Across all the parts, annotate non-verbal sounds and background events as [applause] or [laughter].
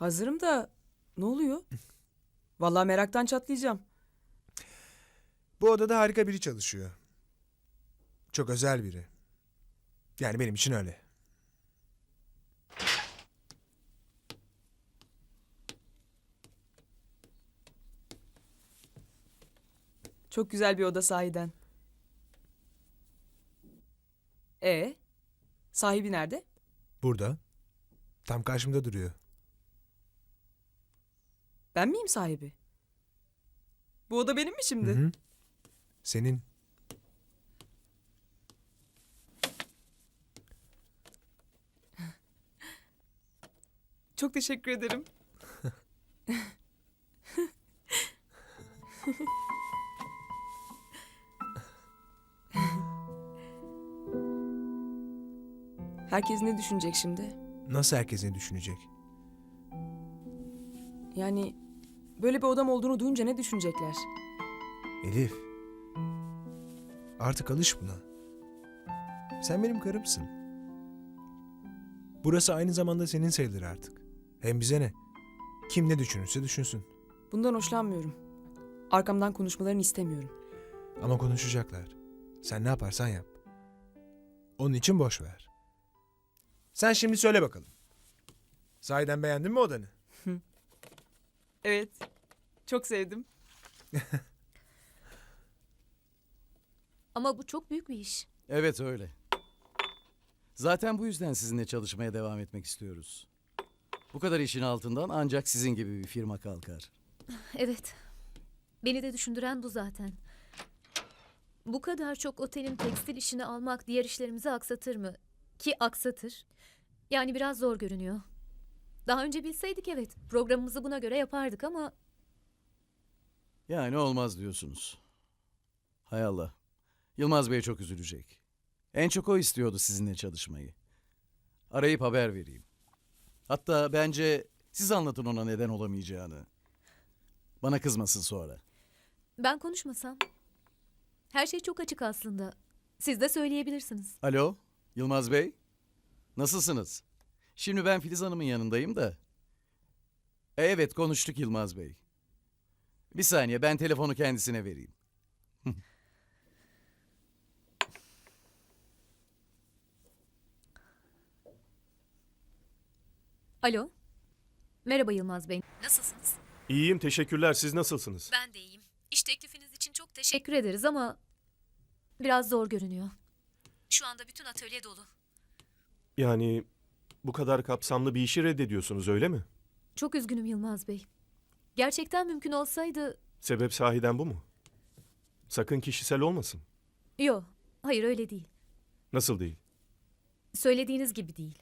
Hazırım da ne oluyor? Vallahi meraktan çatlayacağım. Bu odada harika biri çalışıyor. Çok özel biri. Yani benim için öyle. Çok güzel bir oda sahiden. E sahibi nerede? Burada. Tam karşımda duruyor. Ben miyim sahibi? Bu oda benim mi şimdi? Hı hı. Senin. [laughs] Çok teşekkür ederim. [laughs] Herkes ne düşünecek şimdi? Nasıl herkesin düşünecek? Yani böyle bir odam olduğunu duyunca ne düşünecekler? Elif. Artık alış buna. Sen benim karımsın. Burası aynı zamanda senin sayılır artık. Hem bize ne? Kim ne düşünürse düşünsün. Bundan hoşlanmıyorum. Arkamdan konuşmalarını istemiyorum. Ama konuşacaklar. Sen ne yaparsan yap. Onun için boş ver. Sen şimdi söyle bakalım. Sahiden beğendin mi odanı? Evet. Çok sevdim. [laughs] Ama bu çok büyük bir iş. Evet öyle. Zaten bu yüzden sizinle çalışmaya devam etmek istiyoruz. Bu kadar işin altından ancak sizin gibi bir firma kalkar. [laughs] Evet. Beni de düşündüren bu zaten. Bu kadar çok otelin tekstil işini almak diğer işlerimizi aksatır mı? Ki aksatır. Yani biraz zor görünüyor. Daha önce bilseydik evet. Programımızı buna göre yapardık ama Yani olmaz diyorsunuz. Hay Allah. Yılmaz Bey çok üzülecek. En çok o istiyordu sizinle çalışmayı. Arayıp haber vereyim. Hatta bence siz anlatın ona neden olamayacağını. Bana kızmasın sonra. ben konuşmasam. Her şey çok açık aslında. Siz de söyleyebilirsiniz. Alo, Yılmaz Bey. Nasılsınız? Şimdi ben Filiz Hanım'ın yanındayım da. E, Evet, konuştuk Yılmaz Bey. Bir saniye, ben telefonu kendisine vereyim. [laughs] Alo. Merhaba Yılmaz Bey. Nasılsınız? İyiyim teşekkürler. Siz nasılsınız? Ben de iyiyim. İş teklifiniz için çok teşekkür ederiz ama biraz zor görünüyor. Şu anda bütün atölye dolu. Yani bu kadar kapsamlı bir işi reddediyorsunuz öyle mi? Çok üzgünüm Yılmaz Bey. Gerçekten mümkün olsaydı... Sebep sahiden bu mu? Sakın kişisel olmasın. Yok, hayır öyle değil. Nasıl değil? Söylediğiniz gibi değil.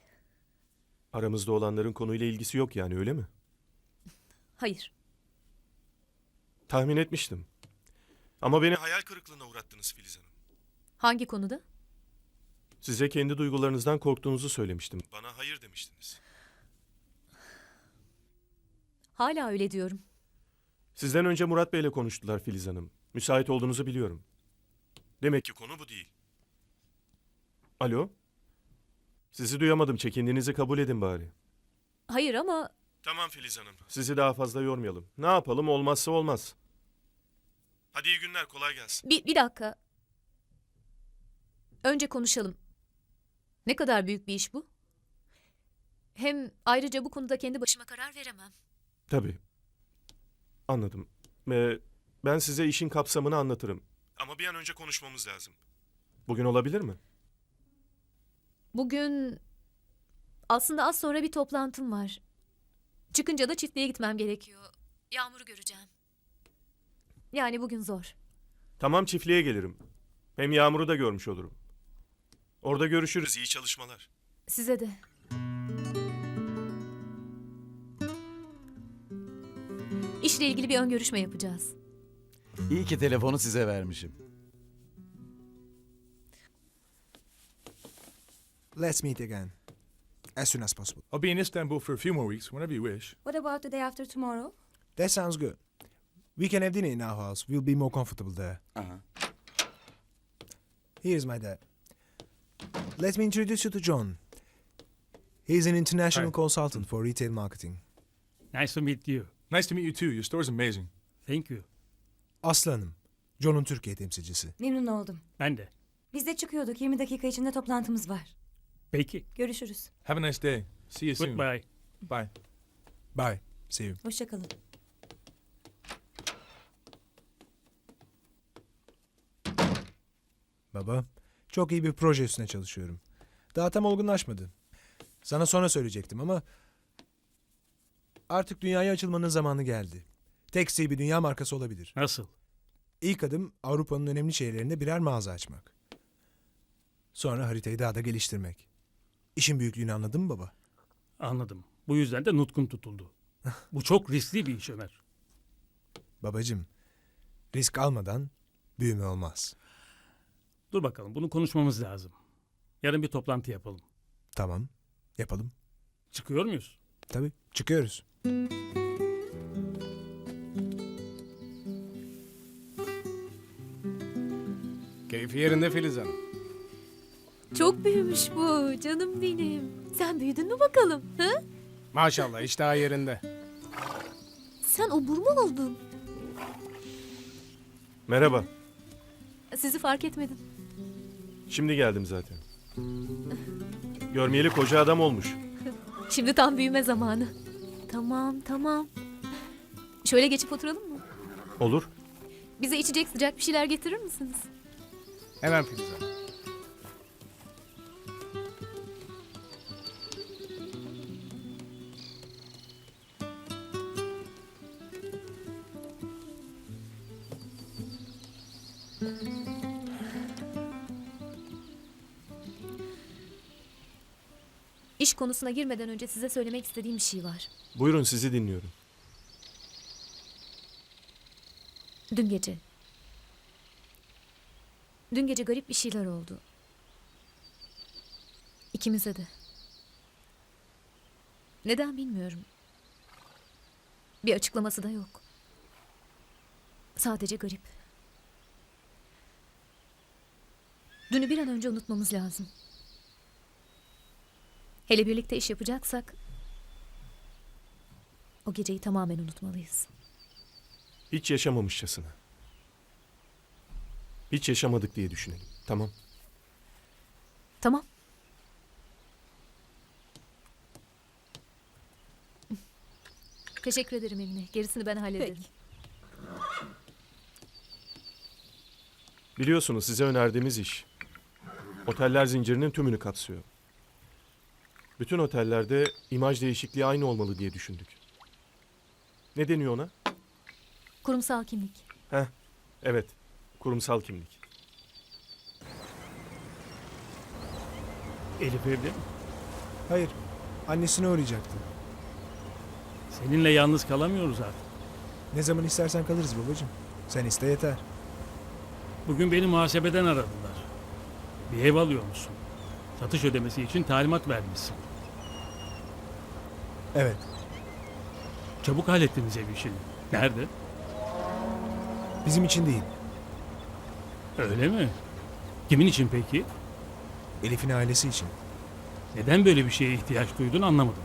Aramızda olanların konuyla ilgisi yok yani öyle mi? Hayır. Tahmin etmiştim. Ama beni hayal kırıklığına uğrattınız Filiz Hanım. Hangi konuda? Size kendi duygularınızdan korktuğunuzu söylemiştim. Bana hayır demiştiniz. Hala öyle diyorum. Sizden önce Murat Bey'le konuştular Filiz Hanım. Müsait olduğunuzu biliyorum. Demek ki konu bu değil. Alo? Sizi duyamadım. Çekindiğinizi kabul edin bari. Hayır ama Tamam Filiz Hanım. Sizi daha fazla yormayalım. Ne yapalım olmazsa olmaz. Hadi iyi günler kolay gelsin. bir, bir dakika. Önce konuşalım. Ne kadar büyük bir iş bu? Hem ayrıca bu konuda kendi başıma karar veremem. Tabii. Anladım. Ee, ben size işin kapsamını anlatırım. Ama bir an önce konuşmamız lazım. Bugün olabilir mi? Bugün aslında az sonra bir toplantım var. Çıkınca da çiftliğe gitmem gerekiyor. Yağmur'u göreceğim. Yani bugün zor. Tamam çiftliğe gelirim. Hem Yağmur'u da görmüş olurum. Orada görüşürüz. İyi çalışmalar. Size de. İşle ilgili bir ön görüşme yapacağız. İyi ki telefonu size vermişim. Let's meet again. As soon as possible. I'll be in Istanbul for a few more weeks, whenever you wish. What about the day after tomorrow? That sounds good. We can have dinner in our house. We'll be more comfortable there. Here's my dad. Let me introduce you to John. He's an international Hi. consultant for retail marketing. Nice to meet you. Nice to meet you too. Your store's amazing. Thank you. Aslı Hanım. John'un Türkiye temsilcisi. Memnun oldum. Ben de. Biz de çıkıyorduk. 20 dakika içinde toplantımız var. Peki. Görüşürüz. Have a nice day. See you soon. Goodbye. Bye. Bye. See you. Hoşçakalın. Baba, çok iyi bir proje üstüne çalışıyorum. Daha tam olgunlaşmadı. Sana sonra söyleyecektim ama... Artık dünyaya açılmanın zamanı geldi. Tekstil bir dünya markası olabilir. Nasıl? İlk adım Avrupa'nın önemli şehirlerinde birer mağaza açmak. Sonra haritayı daha da geliştirmek. İşin büyüklüğünü anladın mı baba? Anladım. Bu yüzden de nutkum tutuldu. [laughs] Bu çok riskli bir iş Ömer. Babacım, risk almadan büyüme olmaz. Dur bakalım bunu konuşmamız lazım. Yarın bir toplantı yapalım. Tamam, yapalım. Çıkıyor muyuz? Tabii, çıkıyoruz. Keyfi yerinde Filiz Hanım. Çok büyümüş bu canım benim. Sen büyüdün mü bakalım? Ha? Maşallah iştah yerinde. Sen obur mu oldun? Merhaba. Sizi fark etmedim. Şimdi geldim zaten. Görmeyeli koca adam olmuş. Şimdi tam büyüme zamanı. Tamam tamam. Şöyle geçip oturalım mı? Olur. Bize içecek sıcak bir şeyler getirir misiniz? Hemen Filiz Hanım. İş konusuna girmeden önce size söylemek istediğim bir şey var. Buyurun sizi dinliyorum. Dün gece. Dün gece garip bir şeyler oldu. İkimize de. Neden bilmiyorum. Bir açıklaması da yok. Sadece garip. Dünü bir an önce unutmamız lazım. Hele birlikte iş yapacaksak o geceyi tamamen unutmalıyız. Hiç yaşamamışçasına. Hiç yaşamadık diye düşünelim. Tamam. Tamam. Teşekkür ederim Emine. Gerisini ben hallederim. Biliyorsunuz size önerdiğimiz iş. Oteller zincirinin tümünü kapsıyor. Bütün otellerde imaj değişikliği aynı olmalı diye düşündük. Ne deniyor ona? Kurumsal kimlik. Heh, evet. Kurumsal kimlik. Elif evde mi? Hayır, annesine uğrayacaktı. Seninle yalnız kalamıyoruz artık. Ne zaman istersen kalırız babacığım. Sen iste yeter. Bugün beni muhasebeden aradılar. Bir ev alıyor musun? Satış ödemesi için talimat vermişsin. Evet, Çabuk hallettiniz ev işini. Nerede? bizim için değil. Öyle mi? Kimin için peki? Elif'in ailesi için. Neden böyle bir şeye ihtiyaç duydun anlamadım.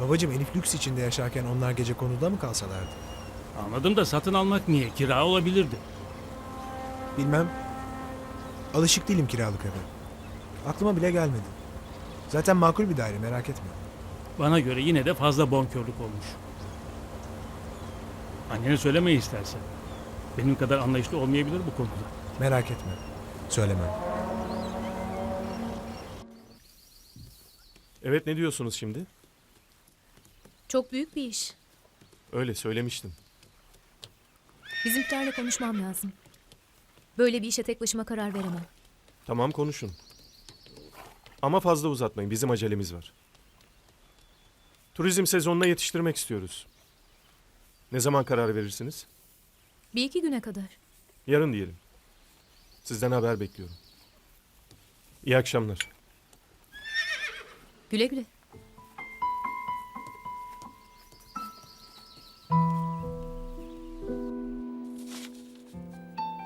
Babacığım Elif lüks içinde yaşarken onlar gece konuda mı kalsalardı? Anladım da satın almak niye? Kira olabilirdi. Bilmem. Alışık değilim kiralık eve. Aklıma bile gelmedi. Zaten makul bir daire merak etme. Bana göre yine de fazla bonkörlük olmuş. Annene söyleme istersen. Benim kadar anlayışlı olmayabilir bu konuda. Merak etme. Söylemem. Evet ne diyorsunuz şimdi? Çok büyük bir iş. Öyle söylemiştim. Bizimkilerle konuşmam lazım. Böyle bir işe tek başıma karar veremem. Tamam konuşun. Ama fazla uzatmayın. Bizim acelemiz var. Turizm sezonuna yetiştirmek istiyoruz. Ne zaman karar verirsiniz? Bir iki güne kadar. Yarın diyelim. Sizden haber bekliyorum. İyi akşamlar. Güle güle.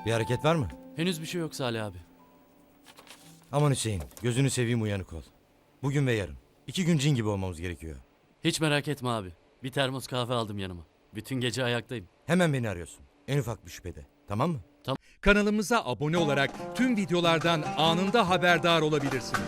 Bir hareket var mı? Henüz bir şey yok Salih abi. Aman Hüseyin, gözünü seveyim uyanık ol. Bugün ve yarın. İki gün cin gibi olmamız gerekiyor. Hiç merak etme abi. Bir termos kahve aldım yanıma. Bütün gece ayaktayım. Hemen beni arıyorsun. En ufak bir şüphede. Tamam mı? Kanalımıza abone olarak tüm videolardan anında haberdar olabilirsiniz.